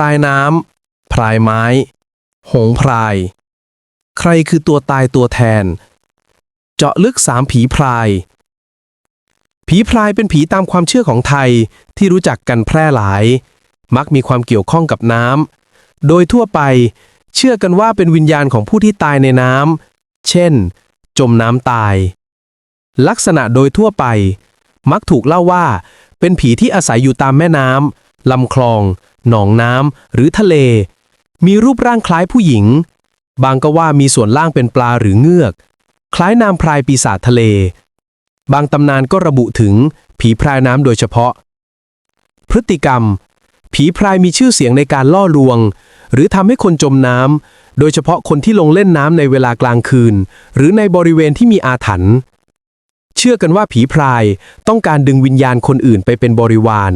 รายน้ำพรายไม้ หงพราย ใครคือตัวตายตัวแทน เจาะลึกสามผีพราย ผีพรายเป็นผีตามความเชื่อของไทยที่รู้จักกันแพร่หลาย มักมีความเกี่ยวข้องกับน้ำโดยทั่วไปเชื่อกันว่าเป็นวิญญาณของผู้ที่ตายในน้ำเช่น จมน้ำตาย ลักษณะโดยทั่วไป มักถูกเล่าว่า เป็นผีที่อาศัยอยู่ตามแม่น้ำ ลำคลอง หนองน้ำหรือทะเล มีรูปร่างคล้ายผู้หญิง บางก็ว่ามีส่วนล่างเป็นปลาหรือเงือก คล้ายนามพรายปีศาจทะเล บางตำนานก็ระบุถึงผีพรายน้ำโดยเฉพาะ พฤติกรรม ผีพรายมีชื่อเสียงในการล่อลวง หรือทำให้คนจมน้ำโดยเฉพาะคนที่ลงเล่นน้ำในเวลากลางคืน หรือในบริเวณที่มีอาถรรพ์เชื่อกันว่าผีพรายต้องการดึงวิญญาณคนอื่นไปเป็นบริวาร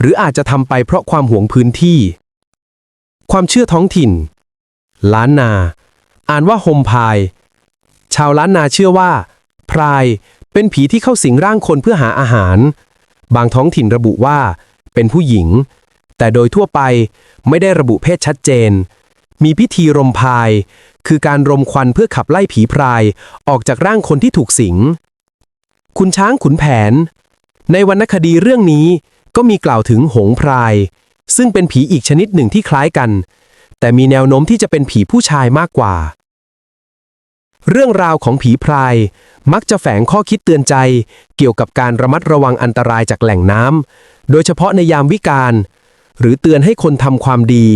หรืออาจจะทำไปเพราะความหวงพื้นที่ ความเชื่อท้องถิ่น ล้านนา อ่านว่าโฮมพาย ชาวล้านนาเชื่อว่า พรายเป็นผีที่เข้าสิงร่างคนเพื่อหาอาหาร บางท้องถิ่นระบุว่า เป็นผู้หญิง แต่โดยทั่วไปไม่ได้ระบุเพศชัดเจน มีพิธีรมพาย คือการรมควันเพื่อขับไล่ผีพรายออกจากร่างคนที่ถูกสิง คุณช้างขุนแผน ในวรรณคดีเรื่องนี้ ก็มีกล่าวถึงหงพราย ซึ่งเป็นผีอีกชนิดหนึ่งที่คล้ายกัน แต่มีแนวโน้มที่จะเป็นผีผู้ชายมากกว่า เรื่องราวของผีพราย มักจะแฝงข้อคิดเตือนใจ เกี่ยวกับการระมัดระวังอันตรายจากแหล่งน้ำโดยเฉพาะในยามวิกาลหรือเตือนให้คนทำความดี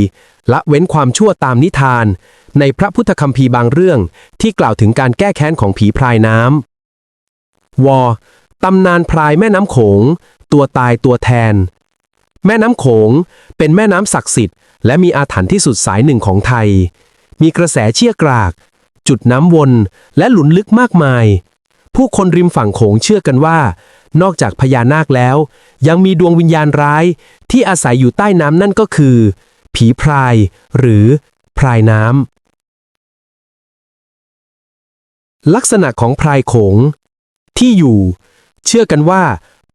ละเว้นความชั่วตามนิทาน ในพระพุทธคัมภีร์บางเรื่อง ที่กล่าวถึงการแก้แค้นของผีพรายน้ำวตำนานพรายแม่น้ำโขง ตัวตายตัวแทน แม่น้ำโขง เป็นแม่น้ำศักดิ์สิทธิ์และมีอาถรรพ์ที่สุดสายหนึ่งของไทย มีกระแสเชี่ยกราก จุดน้ำวนและหลุนลึกมากมาย ผู้คนริมฝั่งโขงเชื่อกันว่า นอกจากพญานาคแล้ว ยังมีดวงวิญญาณร้ายที่อาศัยอยู่ใต้น้ำนั่นก็คือ ผีพราย หรือพรายน้ำลักษณะของพรายโขง ที่อยู่ เชื่อกันว่า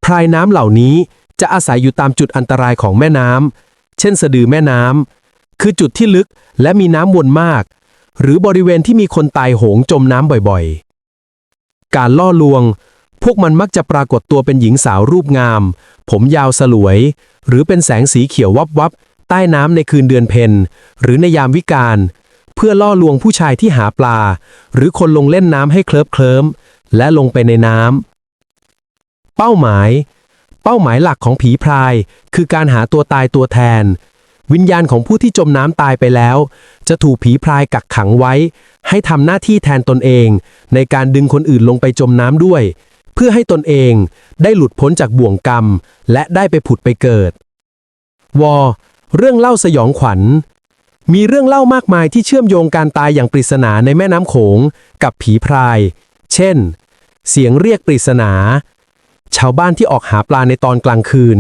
พรายน้ำเหล่านี้จะอาศัยอยู่ตามจุดอันตรายของแม่น้ำ เช่นสะดือแม่น้ำ คือจุดที่ลึกและมีน้ำวนมาก หรือบริเวณที่มีคนตายโหงจมน้ำบ่อยๆ การล่อลวง พวกมันมักจะปรากฏตัวเป็นหญิงสาวรูปงาม ผมยาวสลวย หรือเป็นแสงสีเขียววับวับใต้น้ำในคืนเดือนเพ็ญหรือในยามวิกาลเพื่อล่อลวงผู้ชายที่หาปลา หรือคนลงเล่นน้ำให้เคลิบเคลิ้มและลงไปในน้ำ เป้าหมาย เป้าหมายหลักของผีพราย คือการหาตัวตายตัวแทน วิญญาณของผู้ที่จมน้ำตายไปแล้ว จะถูกผีพรายกักขังไว้ ให้ทำหน้าที่แทนตนเอง ในการดึงคนอื่นลงไปจมน้ำด้วย เพื่อให้ตนเองได้หลุดพ้นจากบ่วงกรรม และได้ไปผุดไปเกิดวเรื่องเล่าสยองขวัญมีเรื่องเล่ามากมายที่เชื่อมโยงการตายอย่างปริศนาในแม่น้ำโขงกับผีพราย เช่น เสียงเรียกปริศนา ชาวบ้านที่ออกหาปลาในตอนกลางคืน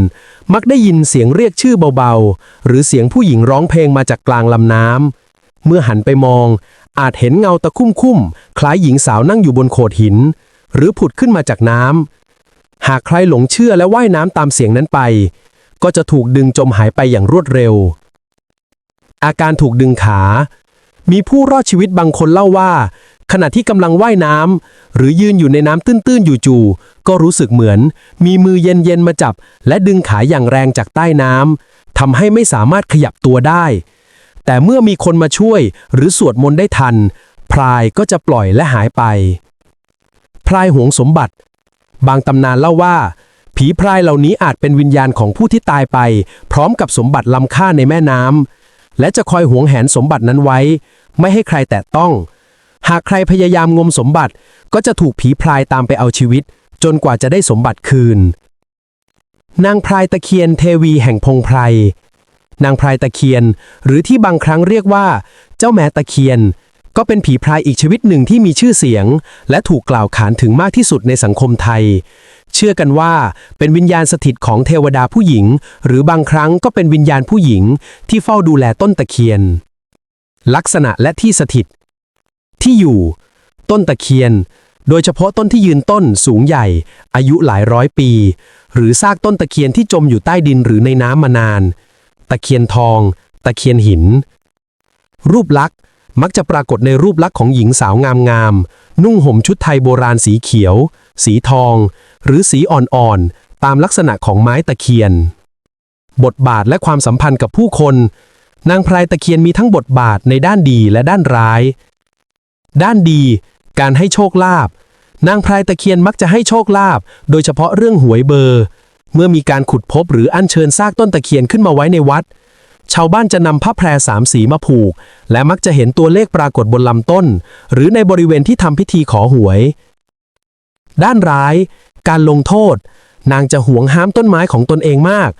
มักได้ยินเสียงเรียกชื่อเบาๆ หรือเสียงผู้หญิงร้องเพลงมาจากกลางลำน้ำเมื่อหันไปมอง อาจเห็นเงาตะคุ่มคุ่มๆคล้ายหญิงสาวนั่งอยู่บนโขดหิน หรือผุดขึ้นมาจากน้ำหากใครหลงเชื่อและว่ายน้ำตามเสียงนั้นไป ก็จะถูกดึงจมหายไปอย่างรวดเร็ว อาการถูกดึงขา มีผู้รอดชีวิตบางคนเล่าว่า ขณะที่กำลังว่ายน้ำหรือยืนอยู่ในน้ำตื้นๆอยู่จู่ๆก็รู้สึกเหมือน มีมือเย็นๆมาจับ และดึงขาอย่างแรงจากใต้น้ำทำให้ไม่สามารถขยับตัวได้ แต่เมื่อมีคนมาช่วย หรือสวดมนต์ได้ทัน พรายก็จะปล่อยและหายไป พรายหวงสมบัติ บางตำนานเล่าว่า ผีพรายเหล่านี้อาจเป็นวิญญาณของผู้ที่ตายไป พร้อมกับสมบัติล้ำค่าในแม่น้ำและจะคอยหวงแหนสมบัตินั้นไว้ ไม่ให้ใครแตะต้อง หากใครพยายามงมสมบัติก็จะถูกผีพรายตามไปเอาชีวิต จนกว่าจะได้สมบัติคืน นางพรายตะเคียนเทวีแห่งพงไพร นางพรายตะเคียน หรือที่บางครั้งเรียกว่า เจ้าแม่ตะเคียน ก็เป็นผีพรายอีกชีวิตหนึ่งที่มีชื่อเสียง และถูกกล่าวขานถึงมากที่สุดในสังคมไทย เชื่อกันว่าเป็นวิญญาณสถิตของเทวดาผู้หญิง หรือบางครั้งก็เป็นวิญญาณผู้หญิง ที่เฝ้าดูแลต้นตะเคียน ลักษณะและที่สถิต ที่อยู่ ต้นตะเคียน โดยเฉพาะต้นที่ยืนต้นสูงใหญ่ อายุหลายร้อยปี หรือซากต้นตะเคียนที่จมอยู่ใต้ดินหรือในน้ำมานาน ตะเคียนทอง ตะเคียนหิน รูปลักษณ์มักจะปรากฏในรูปลักษณ์ของหญิงสาวงามๆ นุ่งห่มชุดไทยโบราณสีเขียว สีทอง หรือสีอ่อนๆ ตามลักษณะของไม้ตะเคียน บทบาทและความสัมพันธ์กับผู้คน นางพรายตะเคียนมีทั้งบทบาทในด้านดีและด้านร้าย ด้านดี การให้โชคลาภนางพรายตะเคียนมักจะให้โชคลาภโดยเฉพาะเรื่องหวยเบอร์ เมื่อมีการขุดพบหรืออัญเชิญซากต้นตะเคียนขึ้นมาไว้ในวัด ชาวบ้านจะนำผ้าแพรสามสีมาผูก และมักจะเห็นตัวเลขปรากฏบนลำต้น หรือในบริเวณที่ทำพิธีขอหวย ด้านร้าย การลงโทษ นางจะหวงห้ามต้นไม้ของตนเองมาก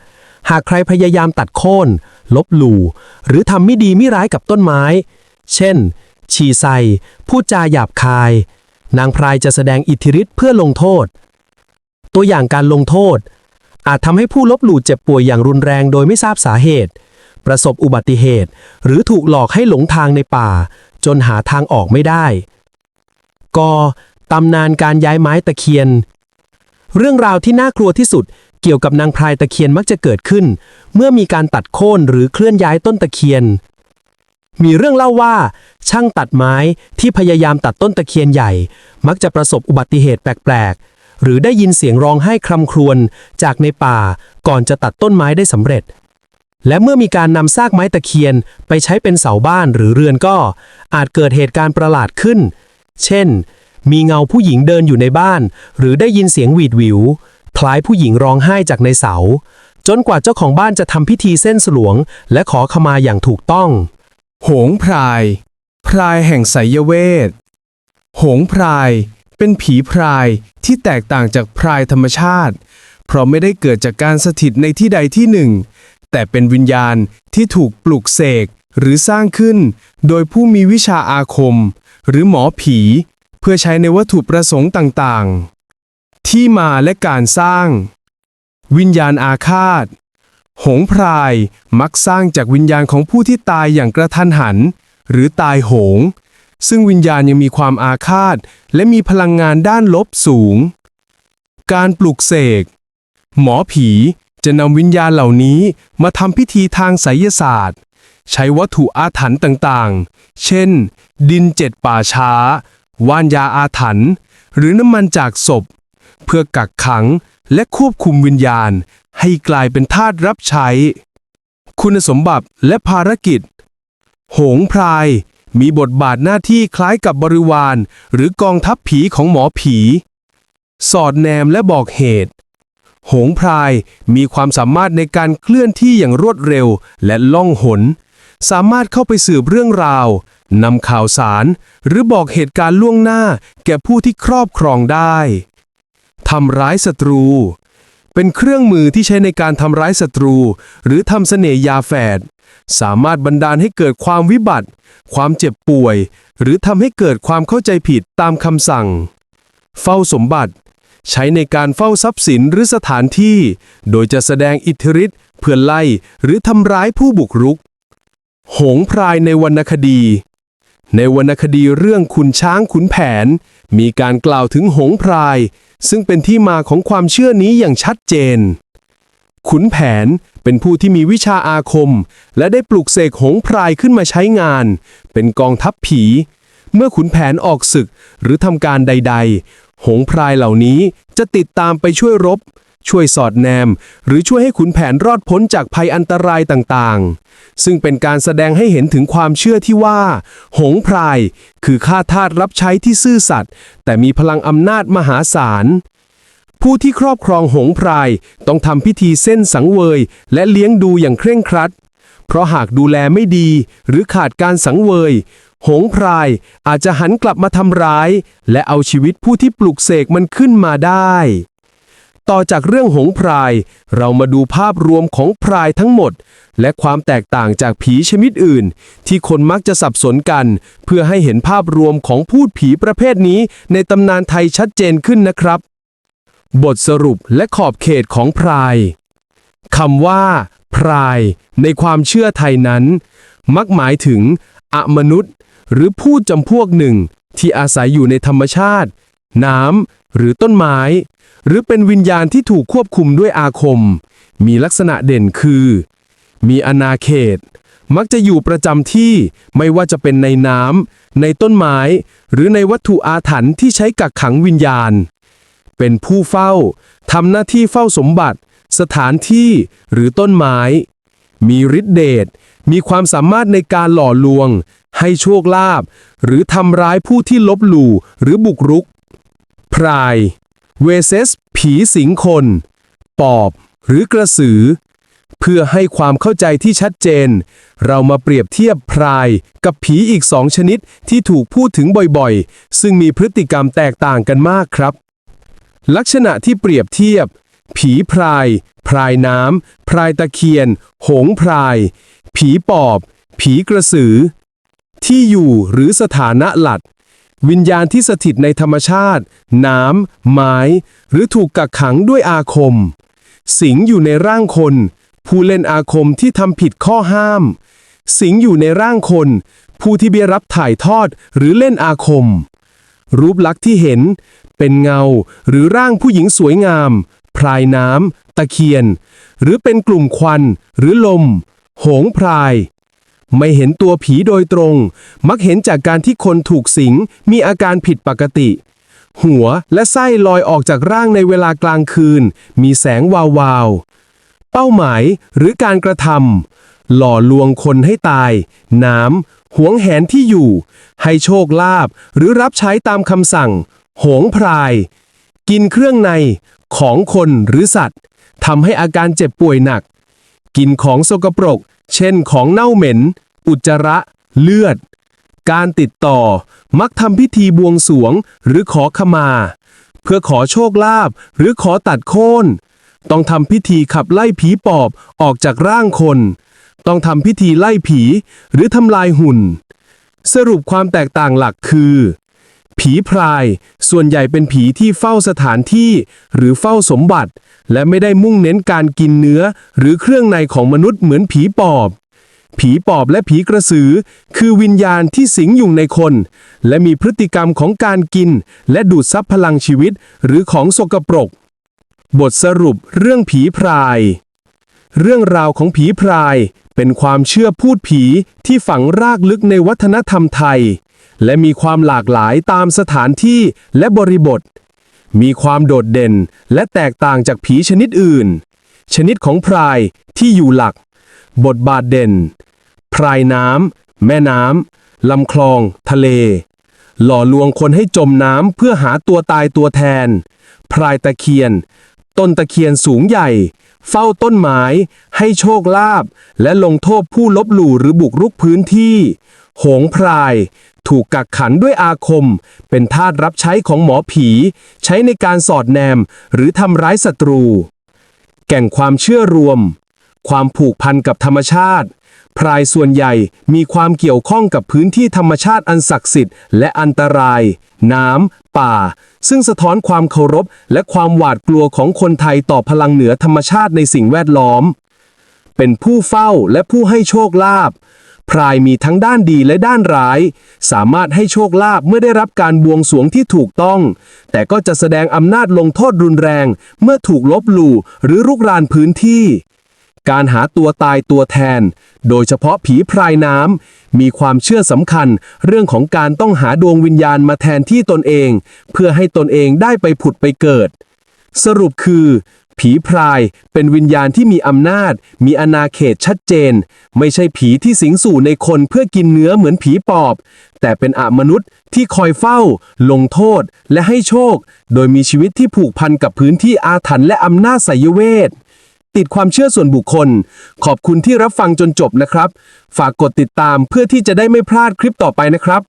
หากใครพยายามตัดโค่นลบหลู่ หรือทำไม่ดีไม่ร้ายกับต้นไม้ เช่น ฉี่ใส่ พูดจาหยาบคาย นางพรายจะแสดงอิทธิฤทธิ์เพื่อลงโทษ ตัวอย่างการลงโทษ อาจทำให้ผู้ลบหลู่เจ็บป่วยอย่างรุนแรงโดยไม่ทราบสาเหตุ ประสบอุบัติเหตุ หรือถูกหลอกให้หลงทางในป่า จนหาทางออกไม่ได้กตำนานการย้ายไม้ตะเคียน เรื่องราวที่น่ากลัวที่สุดเกี่ยวกับนางพรายตะเคียนมักจะเกิดขึ้น เมื่อมีการตัดโค่นหรือเคลื่อนย้ายต้นตะเคียน มีเรื่องเล่าว่า ช่างตัดไม้ที่พยายามตัดต้นตะเคียนใหญ่ มักจะประสบอุบัติเหตุแปลกๆ หรือได้ยินเสียงร้องไห้คร่ำครวญจากในป่าก่อนจะตัดต้นไม้ได้สำเร็จ และเมื่อมีการนำซากไม้ตะเคียนไปใช้เป็นเสาบ้านหรือเรือนก็ อาจเกิดเหตุการณ์ประหลาดขึ้น เช่น มีเงาผู้หญิงเดินอยู่ในบ้าน หรือได้ยินเสียงหวีดหวิวคล้ายผู้หญิงร้องไห้จากในเสา จนกว่าเจ้าของบ้านจะทำพิธีเส้นสลวง และขอขมาอย่างถูกต้อง โหงพราย พรายแห่งไสยเวท โหงพราย เป็นผีพรายที่แตกต่างจากพรายธรรมชาติ เพราะไม่ได้เกิดจากการสถิตในที่ใดที่หนึ่ง แต่เป็นวิญญาณที่ถูกปลุกเสกหรือสร้างขึ้น โดยผู้มีวิชาอาคม หรือหมอผี เพื่อใช้ในวัตถุประสงค์ต่างๆ ที่มาและการสร้าง วิญญาณอาฆาต หงพรายมักสร้างจากวิญญาณของผู้ที่ตายอย่างกระทันหัน หรือตายโหง ซึ่งวิญญาณยังมีความอาฆาต และมีพลังงานด้านลบสูง การปลุกเสก หมอผีจะนำวิญญาณเหล่านี้มาทำพิธีทางไสยศาสตร์ ใช้วัตถุอาถรรพ์ต่างๆ เช่น ดินเจ็ดป่าช้า ว่านยาอาถรรพ์หรือน้ำมันจากศพ เพื่อกักขัง และควบคุมวิญญาณ ให้กลายเป็นทาสรับใช้ คุณสมบัติและภารกิจโหงพราย มีบทบาทหน้าที่คล้ายกับบริวาร หรือกองทัพผีของหมอผี สอดแนมและบอกเหตุโหงพรายมีความสามารถในการเคลื่อนที่อย่างรวดเร็วและล่องหน สามารถเข้าไปสืบเรื่องราวนำข่าวสาร หรือบอกเหตุการณ์ล่วงหน้าแก่ผู้ที่ครอบครองได้ ทำร้ายศัตรู เป็นเครื่องมือที่ใช้ในการทำร้ายศัตรู หรือทำเสน่ยาแฝด สามารถบันดาลให้เกิดความวิบัติ ความเจ็บป่วย หรือทำให้เกิดความเข้าใจผิดตามคำสั่ง เฝ้าสมบัติ ใช้ในการเฝ้าทรัพย์สินหรือสถานที่ โดยจะแสดงอิทธิฤทธิ์เพื่อไล่หรือทำร้ายผู้บุกรุก หงพรายในวรรณคดีในวรรณคดีเรื่องขุนช้างขุนแผน มีการกล่าวถึงหงพราย ซึ่งเป็นที่มาของความเชื่อนี้อย่างชัดเจน ขุนแผนเป็นผู้ที่มีวิชาอาคม และได้ปลุกเสกหงพรายขึ้นมาใช้งาน เป็นกองทัพผี เมื่อขุนแผนออกศึกหรือทำการใด ๆ หงพรายเหล่านี้จะติดตามไปช่วยรบ ช่วยสอดแนม หรือช่วยให้ขุนแผนรอดพ้นจากภัยอันตรายต่างๆ ซึ่งเป็นการแสดงให้เห็นถึงความเชื่อที่ว่า หงพราย คือข้าทาสรับใช้ที่ซื่อสัตย์แต่มีพลังอำนาจมหาศาล ผู้ที่ครอบครองหงพรายต้องทำพิธีเส้นสังเวย และเลี้ยงดูอย่างเคร่งครัด เพราะหากดูแลไม่ดี หรือขาดการสังเวย หงพรายอาจจะหันกลับมาทำร้าย และเอาชีวิตผู้ที่ปลุกเสกมันขึ้นมาได้ ต่อจากเรื่องหงพราย เรามาดูภาพรวมของพรายทั้งหมด และความแตกต่างจากผีชนิดอื่น ที่คนมักจะสับสนกัน เพื่อให้เห็นภาพรวมของพูดผีประเภทนี้ในตำนานไทยชัดเจนขึ้นนะครับ บทสรุปและขอบเขตของพรายคำว่า พราย ในความเชื่อไทยนั้น มักหมายถึง อมนุษย์ หรือผู้จำพวกหนึ่ง ที่อาศัยอยู่ในธรรมชาติ น้ำหรือต้นไม้ หรือเป็นวิญญาณที่ถูกควบคุมด้วยอาคม มีลักษณะเด่นคือ มีอาณาเขต มักจะอยู่ประจำที่ไม่ว่าจะเป็นในน้ำในต้นไม้ หรือในวัตถุอาถรรพ์ที่ใช้กักขังวิญญาณ เป็นผู้เฝ้าทำหน้าที่เฝ้าสมบัติ สถานที่หรือต้นไม้ มีฤทธิเดชมีความสามารถในการหล่อลวง ให้โชคลาภหรือทำร้ายผู้ที่ลบหลู่หรือบุกรุก พราย เวเซส ผีสิงคน ปอบ หรือกระสือ เพื่อให้ความเข้าใจที่ชัดเจน เรามาเปรียบเทียบพรายกับผีอีกสองชนิดที่ถูกพูดถึงบ่อยๆ ซึ่งมีพฤติกรรมแตกต่างกันมากครับ ลักษณะที่เปรียบเทียบ ผีพราย พรายน้ำพรายตะเคียน หงพราย ผีปอบ ผีกระสือ ที่อยู่หรือสถานะหลัด วิญญาณที่สถิตในธรรมชาติ น้ำ ไม้ หรือถูกกักขังด้วยอาคม สิงอยู่ในร่างคน ผู้เล่นอาคมที่ทำผิดข้อห้าม สิงอยู่ในร่างคน ผู้ที่เบียรับถ่ายทอดหรือเล่นอาคม รูปลักษณ์ที่เห็น เป็นเงาหรือร่างผู้หญิงสวยงาม พรายน้ำตะเคียน หรือเป็นกลุ่มควัน หรือลม โหงพราย ไม่เห็นตัวผีโดยตรง มักเห็นจากการที่คนถูกสิง มีอาการผิดปกติ หัวและไส้ลอยออกจากร่างในเวลากลางคืน มีแสงวาวาวๆเป้าหมายหรือการกระทำหล่อลวงคนให้ตาย น้ำหวงแหนที่อยู่ ให้โชคลาภหรือรับใช้ตามคำสั่ง โหงพราย กินเครื่องในของคนหรือสัตว์ทำให้อาการเจ็บป่วยหนัก กินของสกปรก เช่นของเน่าเหม็น อุจจาระ เลือด การติดต่อ มักทำพิธีบวงสรวง หรือขอขมา เพื่อขอโชคลาภหรือขอตัดโค่นต้องทำพิธีขับไล่ผีปอบออกจากร่างคน ต้องทำพิธีไล่ผีหรือทำลายหุ่น สรุปความแตกต่างหลักคือ ผีพราย ส่วนใหญ่เป็นผีที่เฝ้าสถานที่ หรือเฝ้าสมบัติ และไม่ได้มุ่งเน้นการกินเนื้อ หรือเครื่องในของมนุษย์เหมือนผีปอบ ผีปอบและผีกระสือ คือวิญญาณที่สิงอยู่ในคน และมีพฤติกรรมของการกิน และดูดซับพลังชีวิต หรือของสกปรก บทสรุปเรื่องผีพราย เรื่องราวของผีพราย เป็นความเชื่อพูดผีที่ฝังรากลึกในวัฒนธรรมไทย และมีความหลากหลายตามสถานที่และบริบท มีความโดดเด่นและแตกต่างจากผีชนิดอื่น ชนิดของพรายที่อยู่หลัก บทบาทเด่น พรายน้ำแม่น้ำลำคลอง ทะเล หล่อลวงคนให้จมน้ำเพื่อหาตัวตายตัวแทน พรายตะเคียน ต้นตะเคียนสูงใหญ่ เฝ้าต้นไม้ให้โชคลาภและลงโทษผู้ลบหลู่หรือบุกรุกพื้นที่ หงพราย ถูกกักขันด้วยอาคม เป็นทาสรับใช้ของหมอผี ใช้ในการสอดแนมหรือทำร้ายศัตรู แก่งความเชื่อรวม ความผูกพันกับธรรมชาติ พรายส่วนใหญ่มีความเกี่ยวข้องกับพื้นที่ธรรมชาติอันศักดิ์สิทธิ์และอันตราย น้ำ ป่า ซึ่งสะท้อนความเคารพ และความหวาดกลัวของคนไทยต่อพลังเหนือธรรมชาติในสิ่งแวดล้อม เป็นผู้เฝ้าและผู้ให้โชคลาภพรายมีทั้งด้านดีและด้านร้าย สามารถให้โชคลาภเมื่อได้รับการบวงสรวงที่ถูกต้อง แต่ก็จะแสดงอำนาจลงโทษรุนแรง เมื่อถูกลบหลู่หรือรุกรานพื้นที่ การหาตัวตายตัวแทน โดยเฉพาะผีพรายน้ำมีความเชื่อสำคัญ เรื่องของการต้องหาดวงวิญญาณมาแทนที่ตนเอง เพื่อให้ตนเองได้ไปผุดไปเกิด สรุปคือ ผีพรายเป็นวิญญาณที่มีอำนาจ มีอาณาเขตชัดเจน ไม่ใช่ผีที่สิงสู่ในคนเพื่อกินเนื้อเหมือนผีปอบ แต่เป็นอมนุษย์ที่คอยเฝ้า ลงโทษและให้โชค โดยมีชีวิตที่ผูกพันกับพื้นที่อาถรรพ์และอำนาจไสยเวท ติดความเชื่อส่วนบุคคล ขอบคุณที่รับฟังจนจบนะครับ ฝากกดติดตามเพื่อที่จะได้ไม่พลาดคลิปต่อไปนะครับ